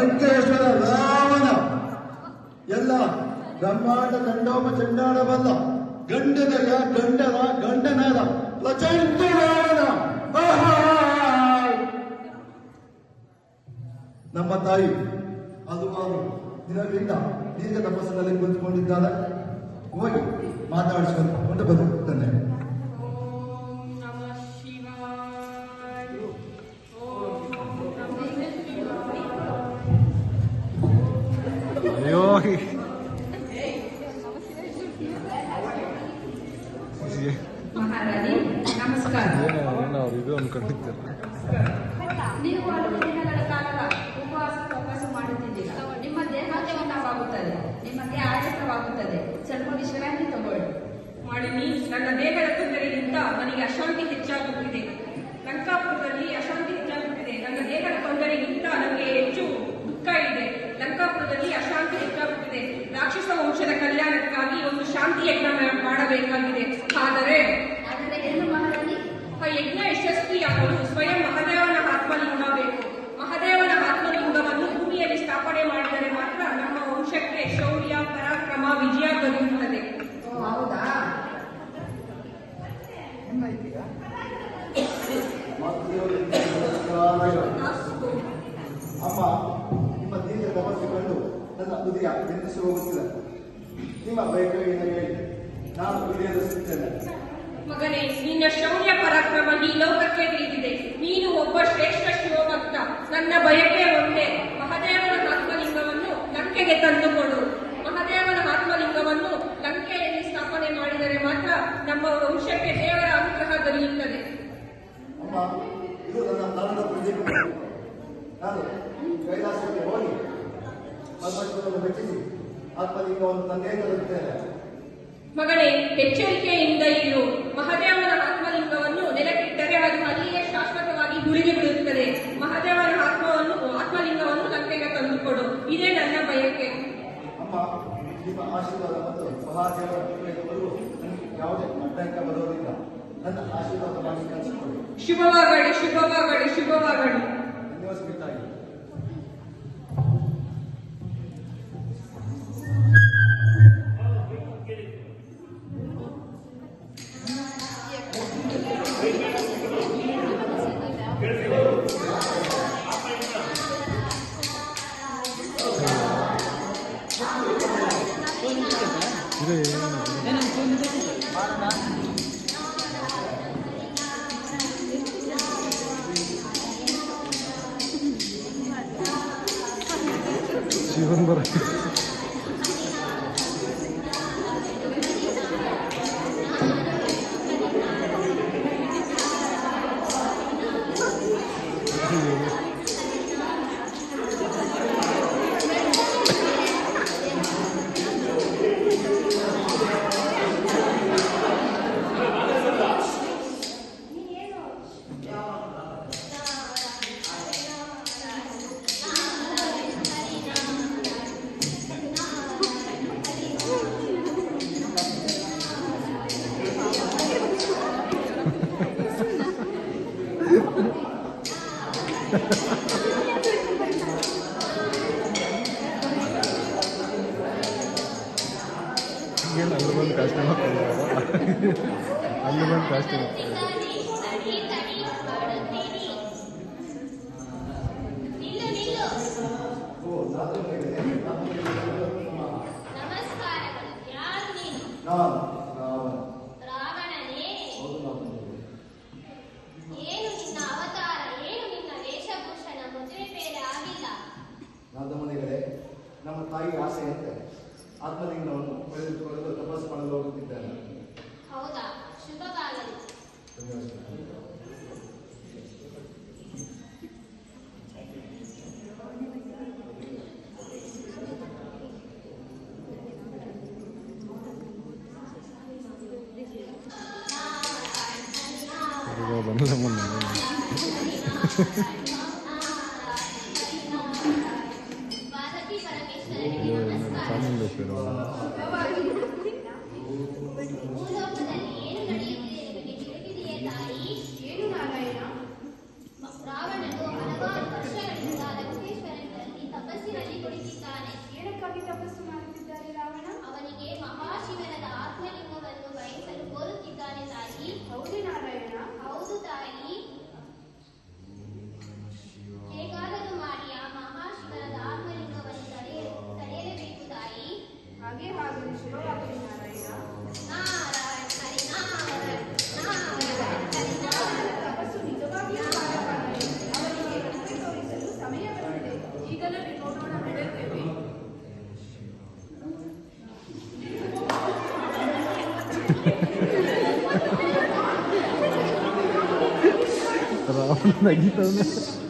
ಲಂಕೇಶ್ವರ ರಾವಣ. ಎಲ್ಲ ಬ್ರಹ್ಮಾಂಡ ಖಂಡೋಪ ಚಂಡಾಳ ಬಲ್ಲ. ಗಂಡದ ಗಂಡನ ಗಂಡನಾದ ಲಚಂಡ ರಾವಣ! ನಮ್ಮ ತಾಯಿ ಹಲವಾರು ದಿನಗಳಿಂದ ದೀರ್ಘ ತಪಸ್ಸಿನಲ್ಲಿ ಕುಳಿತುಕೊಂಡಿದ್ದಾಳೆ. ಹೋಗಿ ಮಾತಾಡಿಸಿಕೊಂಡು ಬದುಕುತ್ತಾನೆ ನಿಮಗೆ ಆಯಾಸವಾಗುತ್ತದೆ ಸ್ವಲ್ಪ ವಿಶ್ರಾಂತಿ ತಗೊಳ್ಳಿ. ಮಾಡಿನಿ. ನನ್ನ ದೇಹದ ತೊಂದರೆಯಿಂದ ನನಗೆ ಅಶಾಂತಿ ಹೆಚ್ಚಾಗುತ್ತಿದೆ. ಲಂಕಾಪುರದಲ್ಲಿ ಅಶಾಂತಿ ಹೆಚ್ಚಾಗುತ್ತಿದೆ. ನನ್ನ ದೇಹದ ತೊಂದರೆಗಿಂತ ನನಗೆ ಹೆಚ್ಚು ದುಃಖ ಇದೆ. ಲಂಕಾಪುರದಲ್ಲಿ ಅಶಾಂತಿ ಹೆಚ್ಚಾಗುತ್ತಿದೆ. ರಾಕ್ಷಸ ವಂಶದ ಕಲ್ಯಾಣಕ್ಕಾಗಿ ಒಂದು ಶಾಂತಿ ಯಜ್ಞ ಮಾಡಬೇಕಾಗಿದೆ. ಆದರೆ ಆದರೆ ಏನು ಮಹಾರಾಣಿ ಆ ಯಜ್ಞ ಯಶಸ್ವಿಯಾಗಲು ಸ್ವಯಂ ಮಹದೇವನ ಆತ್ಮಲಿಂಗ ಬೇಕು ಮಹದೇವನ ಆತ್ಮಲಿಂಗವನ್ನು ಭೂಮಿಯಲ್ಲಿ ಸ್ಥಾಪನೆ ಮಾಡಿದರೆ ಮಾತ್ರ ನಮ್ಮ ವಂಶಕ್ಕೆ ಶೌರ್ಯ ಪರಾಕ್ರಮ ವಿಜಯ ದೊರೆಯುತ್ತದೆ ಓ ಹೌದಾ ಅಮ್ಮ ನಿಮ್ಮ ದೀರ್ಘ ತಪಸ್ಸು ಕಂಡು ನನ್ನ ಹೃದಯ ಹೋಗುತ್ತಿಲ್ಲ ನಿಮ್ಮ ಬಯಕೆಯನ್ನು ಹೇಳಿ ನಾನು ಈಡೇರಿಸುತ್ತೇನೆ ಮಗನೇ ನಿನ್ನ ಶೌರ್ಯ ಪರಾಕ್ರಮ ಈ ಲೋಕಕ್ಕೆ ತಿಳಿದಿದೆ. ನೀನು ಒಬ್ಬ ಶ್ರೇಷ್ಠ ಶಿವಭಕ್ತ. ನನ್ನ ಬಯಕೆ ಒಂದೇ ಮಹದೇವನ ಆತ್ಮಲಿಂಗವನ್ನು ಲಂಕೆಗೆ ತಂದುಕೊಡು ಮಹದೇವನ ಆತ್ಮಲಿಂಗವನ್ನು ಲಂಕೆಯಲ್ಲಿ ಸ್ಥಾಪನೆ ಮಾಡಿದರೆ ಮಾತ್ರ ನಮ್ಮ ವಂಶಕ್ಕೆ ದೇವರ ಅನುಗ್ರಹ ದೊರೆಯುತ್ತದೆ. ಅಮ್ಮ ಇದು ನನ್ನ ನಾನು ಕೈಲಾಸಕ್ಕೆ ಹೋಗಿ ಪರಮೇಶ್ವರನ್ನು ಮೆಚ್ಚಿಸಿ ಒಂದು ತಂದೆ ತರುತ್ತೇನೆ ಮಗನೇ ಎಚ್ಚರಿಕೆಯಿಂದ ಇರು. ಮಹದೇವನ ಆತ್ಮಲಿಂಗವನ್ನು ನೆಲಕ್ಕಿಟ್ಟರೆ ಅದು ಅಲ್ಲಿಯೇ ಶಾಶ್ವತವಾಗಿ ಉಳಿದು ಬಿಡುತ್ತದೆ. ಮಹದೇವನ ಆತ್ಮವನ್ನು ಆತ್ಮಲಿಂಗವನ್ನು ಲಂಕೆಗೆ ತಂದುಕೊಡು. ಇದೇ ನನ್ನ ಬಯಕೆ. ಅಮ್ಮ ನಿಮ್ಮ ಆಶೀರ್ವಾದ ಮತ್ತು ಮಹಾದೇವರ ಕೃಪೆಯವರೆಗೂ ನನಗೆ ಯಾವುದೇ ಅಡ್ಡಂಕ ಬರೋದಿಲ್ಲ ನನ್ನ ಆಶೀರ್ವಾದ ಮಾಡಿ ಕಳಿಸಿಕೊಳ್ಳಿ ಶುಭವಾಗಲಿ ಶುಭವಾಗಲಿ ಶುಭವಾಗಲಿ. 그래. 얘는 되지. 말은 안 Sanırım da şöyle oldu. だから、あんなギターね。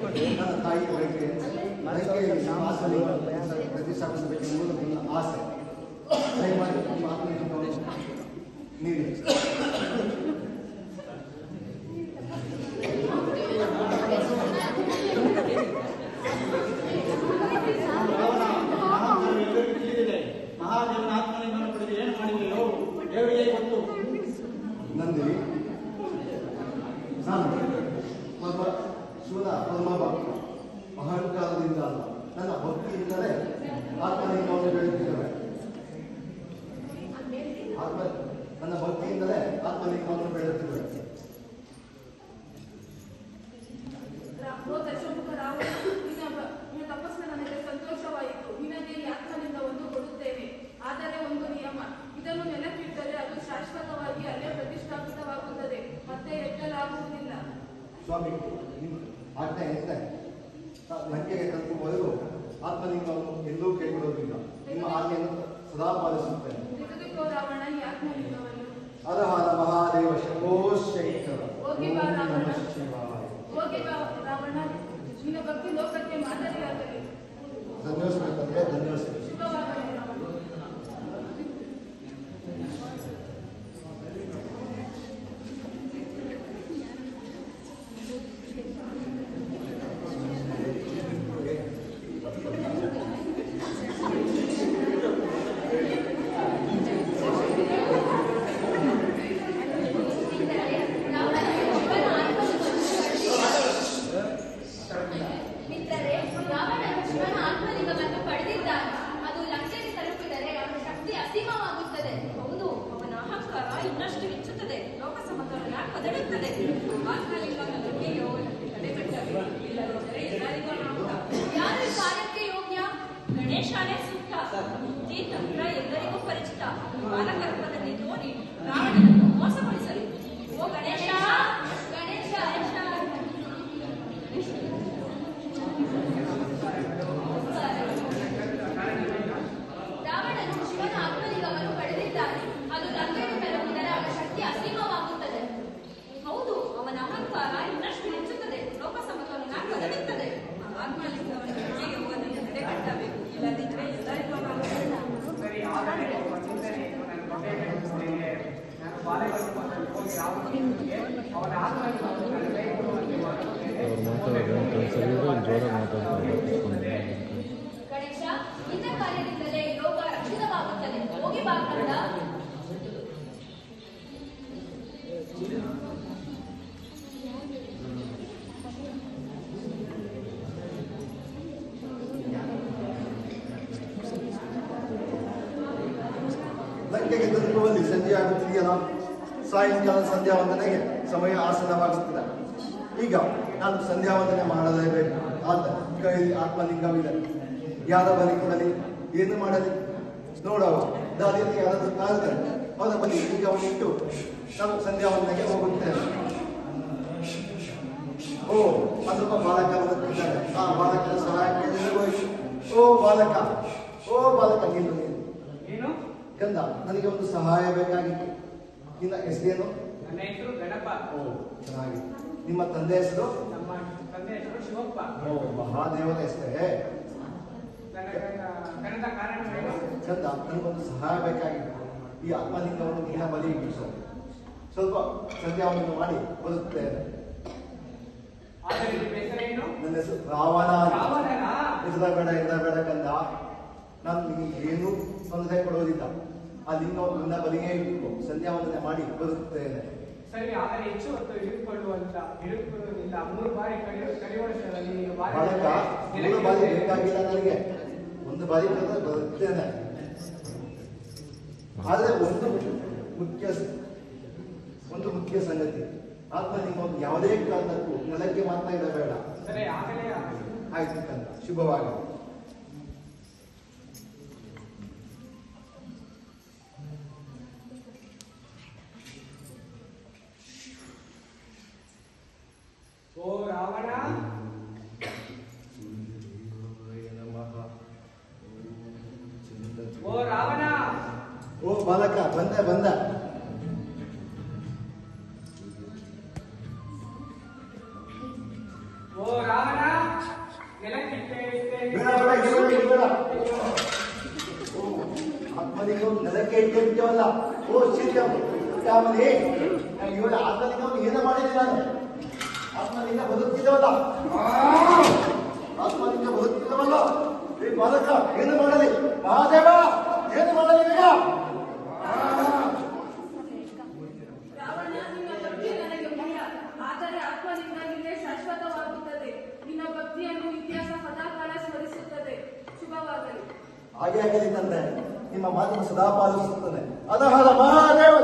ತಾಯಿ ಬೆಳಗ್ಗೆ ಬೆಳಗ್ಗೆ ಆಸೆ ಪ್ರತಿ ಸಾಕು ಬೆಳಗ್ಗೆ ಮೂರು ಆಸೆ ನಿನಗೆ ಈ ಒಂದು ಕೊಡುತ್ತೇನೆ ಆದರೆ ಒಂದು ನಿಯಮ ಇದನ್ನು ನೆನಪಿಟ್ಟರೆ ಅದು ಶಾಶ್ವತವಾಗಿ ಅಲ್ಲೇ ಪ್ರತಿಷ್ಠಾಪಿತವಾಗುತ್ತದೆ ಮತ್ತೆ ಸ್ವಾಮಿ ಆಜ್ಞೆ ಎಂತೆ ಲಂಕೆಗೆ ತಲುಪುವವರೆಗೂ ಆತ್ಮಲಿಂಗವನ್ನು ಎಂದೂ ಕೈಗೊಳ್ಳುವುದಿಲ್ಲ ನಿಮ್ಮ ಆಜ್ಞೆಯನ್ನು ಸದಾ ಪಾಲಿಸುತ್ತೇನೆ. ಅವ್ರು ಮಾತಾಡೋದು ಜೋರ ಮಾತಾಡ್ತಾರೆ. ಗಣೇಶ ಇಂಥ ಹೋಗಿ ಸಂಜೆ ಆಗುತ್ತಿದೆಯಲ್ಲ? ಸಾಯಂಕಾಲ ಸಂಧ್ಯಾ ವಂದನೆಗೆ ಸಮಯ ಆಸನವಾಗುತ್ತಿದೆ. ಈಗ ನಾನು ಸಂಧ್ಯಾ ವಂದನೆ ಮಾಡಲೇಬೇಕು. ಆತ ಕೈ ಆತ್ಮಲಿಂಗವಿದೆ. ಯಾರ ಬಲಿ ಕೊಡಲಿ ಏನು ಮಾಡಲಿ? ನೋಡವ ದಾರಿಯಲ್ಲಿ ಯಾರಾದರೂ ಅವನ ಅವರ ಈಗ ಲಿಂಗವನ್ನಿಟ್ಟು ನಾನು ಸಂಧ್ಯಾ ವಂದನೆಗೆ ಹೋಗುತ್ತೇನೆ. ಓ ಅದೊಬ್ಬ ಬಾಲಕ ಬರುತ್ತಿದ್ದಾರೆ ಆ ಬಾಲಕನ ಸಹಾಯಕ್ಕೆ ನಿಲ್ಲಬೇಕು ಓ ಬಾಲಕ. ಓ ಬಾಲಕ ನೀನು. ನೀನು? ಗಂಧ ನನಗೆ ಒಂದು ಸಹಾಯ ಬೇಕಾಗಿತ್ತು. ನಿನ್ನ ಹೆಸರೇನು ನನ್ನ ಹೆಸರು ಗಣಪ. ಓ ಚೆನ್ನಾಗಿ. ನಿಮ್ಮ ತಂದೆ ಹೆಸರು? ನಮ್ಮ ತಂದೆ ಹೆಸರು ಶಿವಪ್ಪ. ಓ ಮಹಾದೇವನ ಹೆಸರೇ? ಕಾರಣ ಚಂದ ನನಗೊಂದು ಸಹಾಯ ಬೇಕಾಗಿತ್ತು. ಈ ಆತ್ಮಲಿಂಗವನ್ನು ನೀನ ಬಲಿ ಇಡಿಸು ಸ್ವಲ್ಪ ಸಂಧ್ಯಾವನ್ನು ಮಾಡಿ ಬರುತ್ತೆ ನನ್ನ ಹೆಸರು ರಾವಣ ಇರ್ದ ಬೇಡ ಇರ್ದ ಬೇಡ ಕಂದ ನಾನು ನಿಮಗೆ ಏನು ತೊಂದರೆ ಕೊಡುವುದಿಲ್ಲ. ಆ ಲಿಂಗವನ್ನು ಬಲಿಗೆ ಇಟ್ಟು ಸಂಧ್ಯಾವಂದನೆ ಮಾಡಿ ಬದುಕುತ್ತೇನೆ ಸರಿ ಆದರೆ ಹೆಚ್ಚು ಹೊತ್ತು ಹಿಡಿದುಕೊಳ್ಳುವಂತ ಹಿಡಿದುಕೊಳ್ಳುವುದಿಲ್ಲ ಮೂರು ಬಾರಿ ಕಡಿ ಕಡಿವಳಿಸದಲ್ಲಿ ನೀನು ಬಾರಿ ಬಾಲಕ ಮೂರು ಬಾರಿ ಬೇಕಾಗಿಲ್ಲ ನನಗೆ. ಒಂದು ಬಾರಿ ಬರುತ್ತೇನೆ. ಆದರೆ ಒಂದು ಮುಖ್ಯ ಒಂದು ಮುಖ್ಯ ಸಂಗತಿ ಆತ್ಮ ನಿಮ್ಮ ಯಾವುದೇ ಕಾರಣಕ್ಕೂ ನೆಲಕ್ಕೆ ಮಾತ್ರ ಇಡಬೇಡ. ಆಯ್ತು. ಕಂದ ಶುಭವಾಗಿ ಓ ರಾವಣ ಓ ರಾವಣ ಓ ಬಾಲಕ ಬಂದ ಬಂದ ಓ ರಾವಣ ನೆಲಕ್ಕಿಟ್ಟೆ ಇಟ್ಟೆ ಬೇಡ ಬೇಡ ಇರಬೇಡ ಇರಬೇಡ ಓ ಆತ್ಮಲಿಂಗವನ್ನು ನೆಲಕ್ಕೆ ಇಟ್ಟಿದ್ದೇವಲ್ಲ ಓ ಶೀತ ಚಾಮಲಿ ಇವಳ ಆತ್ಮಲಿಂಗವನ್ನು ಏನು ಮಾಡಿದೆ ನಾನು ಆತ್ಮಲಿಂಗ ಬದುಕ್ತಿದ್ದವಲ್ಲ ಆತ್ಮಲಿಂಗ ಬದುಕ್ತಿದ್ದವಲ್ಲ ಈ ಬಾಲಕ ಏನು ಮಾಡಲಿ? ಮಹಾದೇವ ಏನು ಮಾಡಲಿ ಈಗ? ಹಾಗೆ ಆಗಲಿ ತಂದೆ. ನಿಮ್ಮ ಮಾತನ್ನು ಸದಾ ಪಾಲಿಸುತ್ತದೆ ಅದಹಾದ ಮಹಾದೇವ